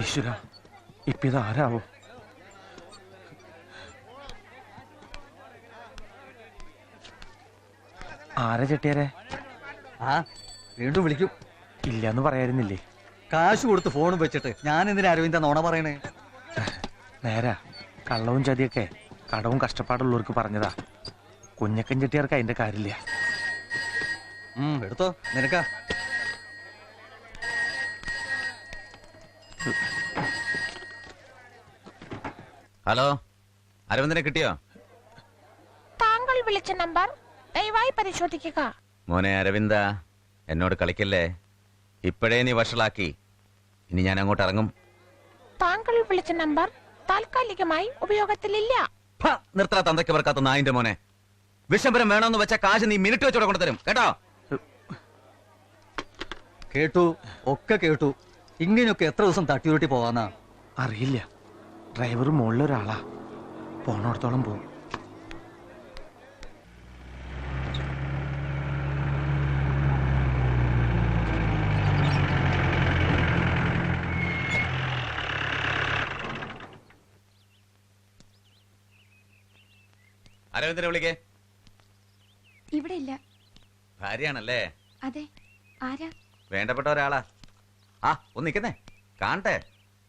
ഈശ്വര ഇപ്പൊ ആരാവോ ആരാ ചെട്ടിയാരെ? ആ വീണ്ടും വിളിക്കും. ഇല്ലാന്ന് പറയായിരുന്നില്ലേ? കാശ് കൊടുത്ത് ഫോണും വെച്ചിട്ട് ഞാൻ എന്തിനാ അരവിന്ദ നോണ പറയണേ? നേരാ കള്ളവും ചതിയൊക്കെ കടവും കഷ്ടപ്പാടുള്ളവർക്ക് പറഞ്ഞതാ. കുഞ്ഞക്കൻ ചെട്ടിയാർക്ക് അതിന്റെ കാര്യമില്ല. എടുത്തോ നിനക്കാ. ഹലോ അരവിന്ദനെ കിട്ടിയോ? താങ്കൾ വിളിച്ച നമ്പർ ദയവായി പരിശോധിക്കുക. മോനെ അരവിന്ദ എന്നോട് കളിക്കല്ലേ? ഇപ്പോഴേ നീ വഷളാക്കി. ഇനി ഞാൻ അങ്ങോട്ട് ഇറങ്ങും. താങ്കൾ വിളിച്ച നമ്പർ താൽക്കാലികമായി ഉപയോഗത്തിലില്ല. ഫ, നിർത്തല തന്തയ്ക്ക് പറക്കാത്ത നായിന്റെ മോനെ. വിഷംബരം വേണമെന്ന് വെച്ച കാശ് നീ മിനിറ്റ് വെച്ചോടെ കൊണ്ടുതരും. കേട്ടോ? കേട്ടു ഒക്കെ കേട്ടു. ഇങ്ങനെയൊക്കെ എത്ര ദിവസം തട്ടിയുരുട്ടി പോവാന്നാ? അറിയില്ല. ഡ്രൈവർ മുകളിലൊരാളാ പോണോടത്തോളം പോകും അരവിന്ദനെ വിളിക്കേ. ഇവിടെ ഇല്ല ഭാര്യയാണല്ലേ? അതെ. ആരാ? വേണ്ടപ്പെട്ട ഒരാളാ. ആ ഒന്ന് നിക്കുന്നേ കാണട്ടെ.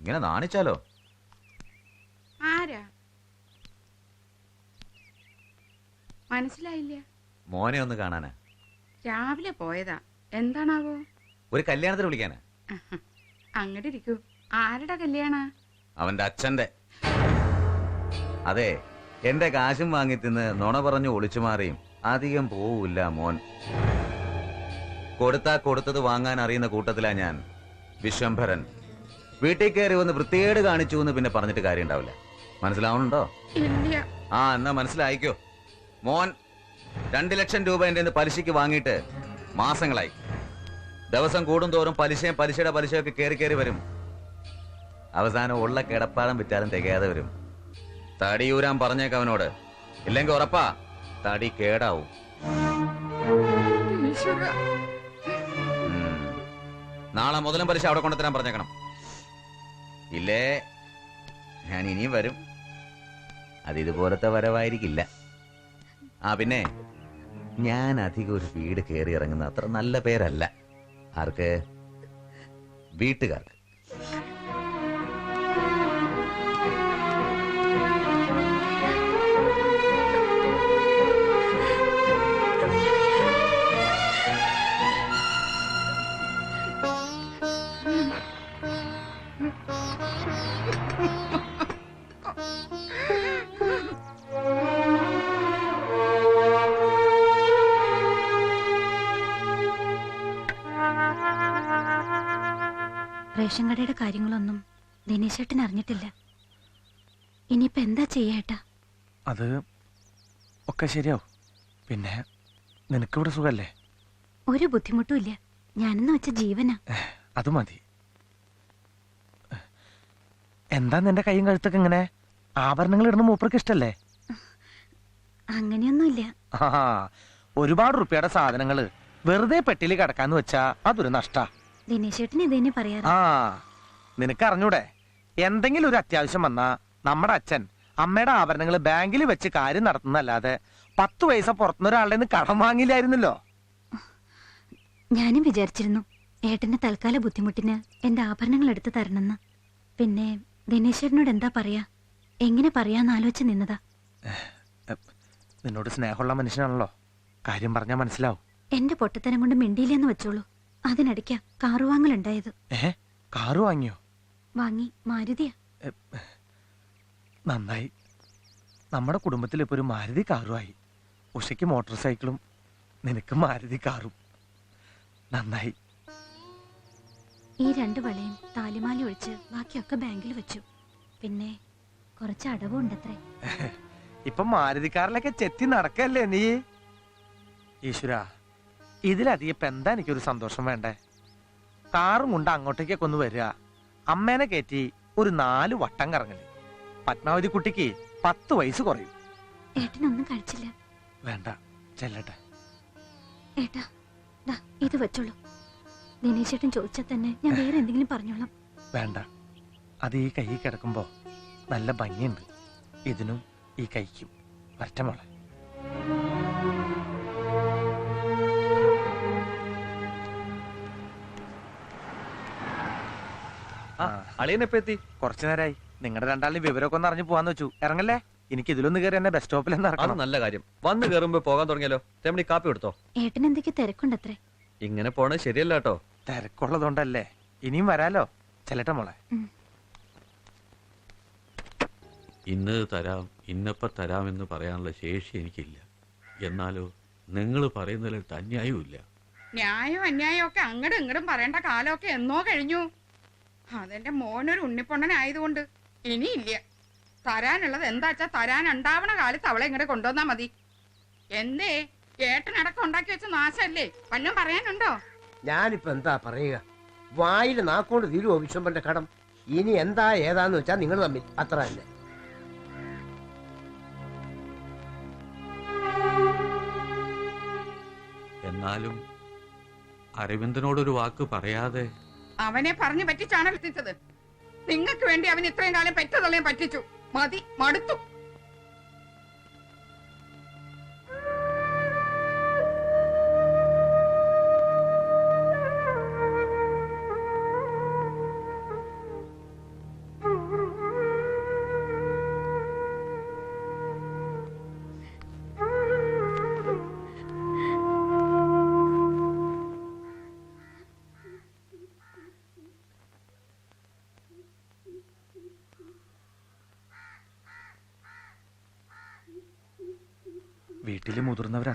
ഇങ്ങനെ നാണിച്ചാലോ? ആരാ? മനസ്സിലായില്ല. മോനെ ഒന്ന് കാണാനാ. രാവിലെ പോയതാ. എന്താണാവോ? ഒരു കല്യാണത്തിന് വിളിക്കാനാ. അങ്ങോട്ട് ഇരിക്കൂ. ആരുടെ കല്യാണ? അവന്റെ അച്ഛന്റെ. അതെ എന്റെ കാശും വാങ്ങി തിന്ന് നുണ പറഞ്ഞു ഒളിച്ചു മാറിയും അധികം പോവൂല്ല മോൻ. കൊടുത്താ കൊടുത്തത് വാങ്ങാൻ അറിയുന്ന കൂട്ടത്തിലാ ഞാൻ. വിശ്വംഭരൻ. വീട്ടിൽ കയറി വന്ന് വൃത്തികേട് കാണിച്ചു എന്ന് പിന്നെ പറഞ്ഞിട്ട് കാര്യം ഉണ്ടാവില്ല മനസ്സിലാവുന്നുണ്ടോ? ഇല്ല. ആ എന്നാ മനസ്സിലായിക്കോ. മോൻ രണ്ടു ലക്ഷം രൂപ എന്റെ പലിശക്ക് പലിശയ്ക്ക് വാങ്ങിയിട്ട് മാസങ്ങളായി. ദിവസം കൂടുന്തോറും പലിശയും പലിശയുടെ പലിശയൊക്കെ കയറി കയറി വരും. അവസാനം ഉള്ള കിടപ്പാടം വിറ്റാലും തികയാതെ വരും. തടിയൂരാൻ പറഞ്ഞേക്ക അവനോട്. ഇല്ലെങ്കിൽ ഉറപ്പാ തടി കേടാവും. നാളെ മുതലും പലിശ അവിടെ കൊണ്ടുത്തരാൻ പറഞ്ഞേക്കണം. ഇല്ലേ? ഞാൻ ഇനിയും വരും. അത് ഇതുപോലത്തെ വരവായിരിക്കില്ല. ആ പിന്നെ. ഞാൻ അധികം ഒരു വീട് കയറി ഇറങ്ങുന്ന അത്ര നല്ല പേരല്ല. ആർക്ക്? വീട്ടുകാർക്ക്. റേഷൻ കടയുടെ കാര്യങ്ങളൊന്നും ദിനേശേട്ടൻ അറിഞ്ഞിട്ടില്ല. ഇനിയിപ്പോ എന്താ ചെയ്യേട്ടാ അത് ഒക്കെ ശരിയാവും. പിന്നെ നിനക്കിവിടെ സുഖല്ലേ? ഒരു ബുദ്ധിമുട്ടും ഇല്ല. ഞാനെന്ന് വെച്ച ജീവനാ. അത് മതി. എന്താ നിന്റെ കൈയും കഴുത്തൊക്കെ ഇങ്ങനെ? ആഭരണങ്ങൾ ഇടുന്ന മൂപ്പർക്ക് ഇഷ്ടല്ലേ? അങ്ങനെയൊന്നുമില്ല. ഒരുപാട് റുപ്യയുടെ സാധനങ്ങൾ വെറുതെ പെട്ടിയിൽ കിടക്കാന്ന് വെച്ചാ അതൊരു നഷ്ടാ. ദിനേശേട്ടൻ പറയാറ്. ആ നിനക്ക് അറിഞ്ഞൂടെ എന്തെങ്കിലും ഒരു അത്യാവശ്യം വന്നാ നമ്മുടെ അച്ഛൻ അമ്മയുടെ ആഭരണങ്ങൾ ബാങ്കിൽ വെച്ച് കാര്യം നടത്തുന്നല്ലാതെ പത്ത് പൈസ പുറത്തുനിന്നൊരാളുടെ നിന്ന് കടം വാങ്ങില്ലായിരുന്നല്ലോ? ഞാനും വിചാരിച്ചിരുന്നു ഏട്ടന്റെ തൽക്കാല ബുദ്ധിമുട്ടിന് എന്റെ ആഭരണങ്ങൾ എടുത്തു തരണമെന്ന്. പിന്നെ ദിനേശേട്ടനോട് എന്താ പറയാ? എങ്ങനെ പറയാന്ന് ആലോചിച്ച് നിന്നതാ. നിന്നോട് സ്നേഹമുള്ള മനുഷ്യനാണല്ലോ. കാര്യം പറഞ്ഞാ മനസ്സിലാവും. എന്റെ പൊട്ടത്തരം കൊണ്ട് മിണ്ടിയില്ലെന്ന് വെച്ചോളൂ. അതിനിടയ്ക്കാ കാറു വാങ്ങലുണ്ടായത്. കാറു വാങ്ങിയോ? വാങ്ങി മാരുതിയാ. നന്നായി. നമ്മുടെ കുടുംബത്തിൽ ഇപ്പൊ ഒരു മാരുതി കാറുമായി. ഉഷയ്ക്ക് മോട്ടോർ സൈക്കിളും നിനക്ക് മാരുതി കാറും. നന്നായി. ഈ രണ്ട് വളയും താലിമാല ഒഴിച്ച് ബാക്കിയൊക്കെ ബാങ്കിൽ വെച്ചു. പിന്നെ കുറച്ച് അടവുണ്ടത്രേ. ഇപ്പൊ മാരുതി കാറിലൊക്കെ ചെത്തി നടക്കല്ലേ നീ? ഈശ്വര ഇതിലധികം ഇപ്പൊ എന്താ എനിക്കൊരു സന്തോഷം വേണ്ടേ? കാറും കൊണ്ട് അങ്ങോട്ടേക്കൊക്കെ ഒന്ന് വരിക. അമ്മേനെ കയറ്റി ഒരു നാല് വട്ടം കറങ്ങൽ. പത്മാവതി കുട്ടിക്ക് പത്ത് വയസ്സ് കുറയും. ഏട്ടനൊന്നും കഴിച്ചില്ല. വേണ്ട ചെല്ലട്ടെ. ഏട്ടാ ദാ ഇത് വെച്ചോളൂ. ദിനേശേട്ടൻ ചോദിച്ചാൽ തന്നെ ഞാൻ വേറെ എന്തെങ്കിലും പറഞ്ഞോളാം. വേണ്ട അത് ഈ കൈ കിടക്കുമ്പോ നല്ല ഭംഗിയുണ്ട്. ഇതിനും ഈ കൈക്കും. വരട്ടെ മോളെ. ആ അളിയനെപ്പ എത്തി? കുറച്ചു നേരമായി നിങ്ങളുടെ രണ്ടാളിന് വിവരമൊക്കെ ഒന്ന് അറിഞ്ഞു പോവാന്ന് വെച്ചു. ഇറങ്ങല്ലേ? എനിക്ക് ഇതിലൊന്ന് കയറി എന്നെ ബസ് സ്റ്റോപ്പിൽ ഒന്ന് അത് ഇറക്കണം നല്ല കാര്യം. വന്ന് കയറുമ്പോ പോകാൻ തുടങ്ങിയല്ലോ. രമണി കാപ്പി കൊടുത്തോ? ഏട്ടൻ എന്തൊക്കെ തിരക്കുണ്ടത്രേ? ഇങ്ങനെ പോണേ ശരിയല്ല കേട്ടോ. തിരക്കുള്ളതുകൊണ്ടല്ലേ. ഇനിയും വരാലോ. ചെല്ലട്ടെ മോളെ. ഇന്ന് തരാം ഇന്നപ്പ എന്ന് പറയാനുള്ള ശേഷി എനിക്കില്ല. എന്നാലോ നിങ്ങൾ പറയുന്നതിൽ അന്യായവും ഇല്ല ന്യായം അന്യായം ഒക്കെ അങ്ങടും ഇങ്ങടും പറയേണ്ട കാലമൊക്കെ എന്നോ കഴിഞ്ഞു. അതെന്റെ മോനൊരു ഉണ്ണിപ്പൊണ്ണനായതുകൊണ്ട് ഇനിയില്ല. തരാനുള്ളത് എന്താച്ചാ തരാൻ ഉണ്ടാവണ കാലത്ത് അവളെ ഇങ്ങോട്ട് കൊണ്ടുവന്നാ മതി. എന്തേ ഏട്ടനടക്കം ഉണ്ടാക്കി വെച്ച നാശല്ലേ? വല്ലതും പറയാനുണ്ടോ? ഞാനിപ്പോ എന്താ പറയുക? വായിൽ നാക്കോണ്ട് തീരുവോ വിശ്വമ്പന്റെ കടം? ഇനി എന്താ ഏതാന്ന് വെച്ചാ നിങ്ങൾ തമ്മിൽ. അത്ര തന്നെ. എന്നാലും അരവിന്ദനോടൊരു വാക്ക് പറയാതെ അവനെ പറഞ്ഞു പറ്റിച്ചാണ് എത്തിച്ചത് നിങ്ങൾക്ക് വേണ്ടി അവൻ ഇത്രയും കാലം പെറ്റതള്ളയും പറ്റിച്ചു. മതി മടുത്തു.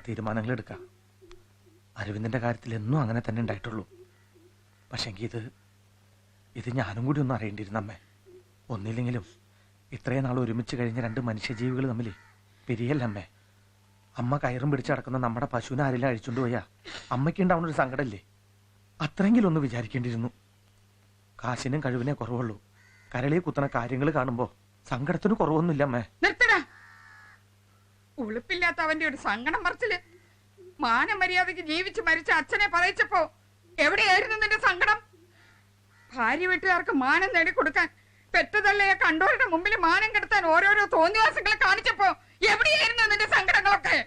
തീരുമാനങ്ങൾ എടുക്കാം അരവിന്ദന്റെ കാര്യത്തിൽ എന്നും അങ്ങനെ തന്നെ ഉണ്ടായിട്ടുള്ളൂ. പക്ഷെങ്കിൽ ഇത് ഇത് ഞാനും കൂടി ഒന്ന് അറിയേണ്ടിയിരുന്നു അമ്മേ. ഒന്നില്ലെങ്കിലും ഇത്രയും നാൾ ഒരുമിച്ച് കഴിഞ്ഞ രണ്ട് മനുഷ്യജീവികൾ തമ്മിൽ പിരിയല്ല അമ്മേ. അമ്മ കയറും പിടിച്ച് നടക്കുന്ന നമ്മുടെ പശുവിനെ ആരെല്ലാം അഴിച്ചുകൊണ്ട് പോയാ അമ്മയ്ക്ക് ഉണ്ടാവുന്ന ഒരു സങ്കടമല്ലേ അത്രയെങ്കിലും ഒന്ന് വിചാരിക്കേണ്ടിയിരുന്നു. കാശിനും കഴിവിനെ കുറവുള്ളൂ. കരളിയെ കുത്തണ കാര്യങ്ങൾ കാണുമ്പോൾ സങ്കടത്തിന് കുറവൊന്നുമില്ല അമ്മേ. നിർത്തടാ. ഉളുപ്പില്ലാത്ത അവന്റെ ഒരു സങ്കടം മറിച്ചിൽ മാനമര്യാദക്ക് ജീവിച്ച് മരിച്ച അച്ഛനെ പറയിച്ചപ്പോ എവിടെയായിരുന്നു നിന്റെ സങ്കടം? ഭാര്യ വീട്ടുകാർക്ക് മാനം നേടിക്കൊടുക്കാൻ പെറ്റതള്ളയെ കണ്ടോരുടെ മുമ്പിൽ മാനം കെടുത്താൻ ഓരോരോ തോന്നിവാസങ്ങളെ കാണിച്ചപ്പോ എവിടെയായിരുന്നു നിന്റെ സങ്കടങ്ങളൊക്കെ?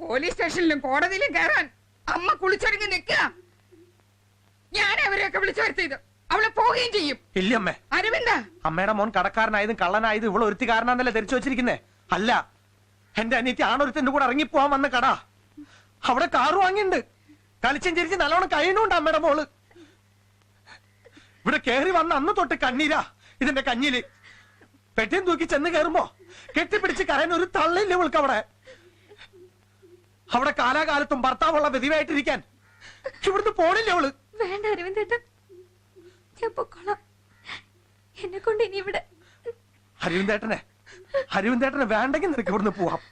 പോലീസ് സ്റ്റേഷനിലും കോടതിയിലും കയറാൻ അമ്മ കുളിച്ചൊരുങ്ങി നിൽക്കുക. ഞാൻ അവരെയൊക്കെ വിളിച്ചു വരുത്തിയത്. അവൾ പോവുകയും ചെയ്യും. ഇല്ല അമ്മേ. അരവിന്ദ. അമ്മയുടെ മോൻ കടക്കാരനായതും കള്ളനായതും ഇവൾ ഒരുത്തി കാരനാന്നല്ലേ ധരിച്ചു വെച്ചിരിക്കുന്നേ? അല്ല എന്റെ അനിയത്തി ആണൊരുത്തിന്റെ കൂടെ ഇറങ്ങിപ്പോവാൻ വന്ന കട. അവിടെ കാറ് വാങ്ങിണ്ട് കളിച്ചും ചിരിച്ച് നല്ലോണം കഴിയണുണ്ട് അമ്മയുടെ മോൾ. ഇവിടെ കേറി വന്ന അന്ന് തൊട്ട് കണ്ണീരാ ഇതിന്റെ കഞ്ഞിൽ. പെട്ടിയും തൂക്കി ചെന്ന് കയറുമ്പോ കെട്ടിപ്പിടിച്ച് കരയാൻ ഒരു തള്ളില്ല ഇവൾക്ക് അവിടെ. അവിടെ കാലാകാലത്തും ഭർത്താവുള്ള വിധിവായിട്ടിരിക്കാൻ ഇവിടുന്ന് പോണില്ല അവൾ. വേണ്ട അരവിന്ദേട്ടൻ ഞാൻ പൊക്കോളാം. എന്നെ കൊണ്ട് ഇനി ഇവിടെ അരവിന്ദേട്ടനെ അരവിന്ദേട്ടനെ വേണ്ടെങ്കിൽ നിനക്ക് ഇവിടുന്ന് പോവാം.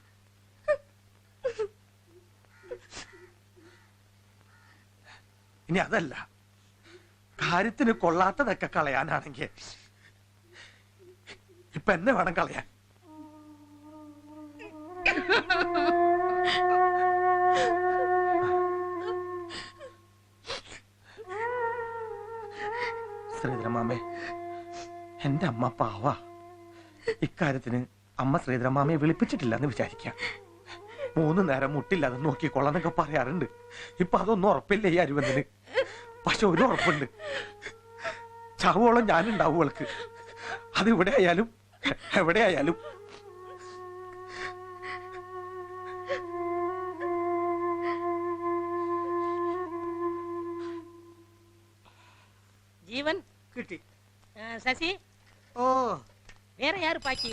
ഇനി അതല്ല. കാര്യത്തിന് കൊള്ളാത്തതൊക്കെ കളയാനാണെങ്കിൽ ഇപ്പൊ എന്നെ വേണം കളയാൻ. ശ്രീധരമാമേ എന്റെ അമ്മ പാവ. ഇക്കാര്യത്തിന് അമ്മ ശ്രീധരമാമയെ വിളിപ്പിച്ചിട്ടില്ല എന്ന് വിചാരിക്കാം. മൂന്ന് നേരം മുട്ടില്ലാതെ നോക്കിക്കൊള്ളാന്നൊക്കെ പറയാറുണ്ട്. ഇപ്പൊ അതൊന്നും ഉറപ്പില്ല ഈ അരുവന്തിന് പക്ഷെ ഒരു ഉറപ്പുണ്ട്. ചാവോളം ഞാനുണ്ടാവും അവൾക്ക് അത് ഇവിടെ ആയാലും എവിടെ ആയാലും. கிட்டி சசி? ஓ. வேற யாரு பாக்கி?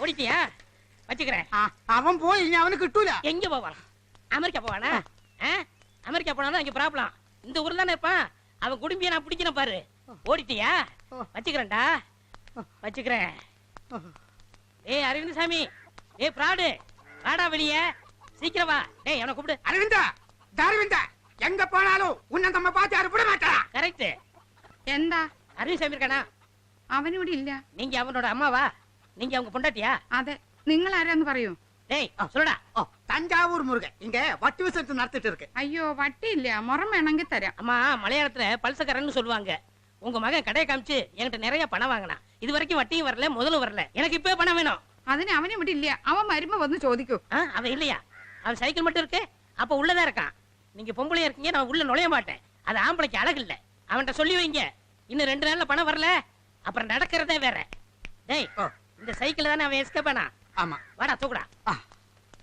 ஓடிட்டியா? வச்சுக்கிறேன். அவன் போய் இனி அவனுக்கு கிட்டூல. எங்க போவான்? அமெரிக்கா போவானா? அமெரிக்கா போனா அங்க ப்ராப்ளம். இந்த ஊர்ல தானே இருப்பான்? அவன் குடும்பிய நான் பிடிக்கிறேன் பாரு. ஓடிட்டியா? வச்சுக்கிறேன்டா. வச்சுக்கிறேன். ஏய் அரவிந்த் சாமி ஏய் பிராடு வாடா வெளிய சீக்கிரம் வா டேய் அவனை கூப்பிடு அரவிந்தா அரவிந்தா எங்க போனாலும் உன்னை நம்ம பார்த்து யாரும் விட மாட்டா கரெக்ட் എന്താ அரவிந்த் சாமி இருக்கானா അവനിവിടെ ഇല്ല நீங்க அவனோட அம்மாவா நீங்க அவங்க பொண்டாட்டியா അതെ നിങ്ങൾ ആരാന്ന് പറയൂ டேய் சொல்லுடா ஓ தஞ்சாவூர் முருகன் இங்க வட்டி விசத்து நடத்திட்டு இருக்கு അയ്യോ വട്ടിയില്ല മുറം വേണമെങ്കിൽ തരാം அம்மா மலையாளத்துல பல்சக்காரன்னு சொல்லுவாங்க உங்க மகன் கடையை காமிச்சு என்கிட்ட நிறைய பணம் வாங்கினா இது வரைக்கும் வட்டியும் வரல முதலும் வரல எனக்கு இப்பவே பணம் வேணும் അതിന് അവൻ ഇവിടെ ഇല്ല അവൻ വരുമ്പോ വന്ന് ചോദിക്കൂ ஆ, அவன் இல்லையா அவன் சைக்கிள் மட்டும் இருக்கு அப்ப உள்ளதான் இருக்கான் நீங்க பொம்பளையா இருக்கீங்க நான் உள்ள நுழைய மாட்டேன் அது ஆம்பளைக்கு அழகு இல்ல அவன்கிட்ட சொல்லி வைங்க இன்னும் ரெண்டு நாள்ல பணம் வரல அப்புறம் நடக்கிறதே வேற டேய் ஓ. இந்த சைக்கிள் தானே அவன் எஸ்கேப் ஆனா ஆமா வாடா தூக்குடா ஆ.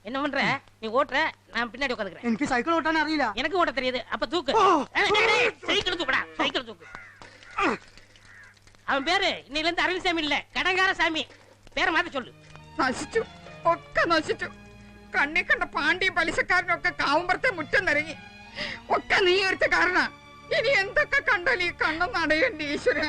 என்ன பண்ற நீ ஓட்டுற நான் பின்னாடி உட்காந்துக்கிறேன் எனக்கு சைக்கிள் ஓட்டானே அறியல எனக்கு ஓட்ட தெரியுது அப்ப தூக்கு ஓ. ஏய், டேய், டேய், சைக்கிள் தூக்குடா சைக்கிள் தூக்கு அவன் பேரு இன்னையில இருந்து அரவிந்த் சாமி இல்ல கடங்கார சாமி பேரை மாத்த சொல்லு നശിച്ചു ഒക്കെ നശിച്ചു കണ്ണി കണ്ട പാണ്ഡ്യ പലിശക്കാരനൊക്കെ കാവുമ്പറത്തെ മുറ്റം നിറങ്ങി ഒക്കെ നീ ഒരുത്ത കാരണ ഇനി എന്തൊക്കെ കണ്ടാലും ഈ കണ്ണൊന്നും അടയണ്ട ഈശ്വര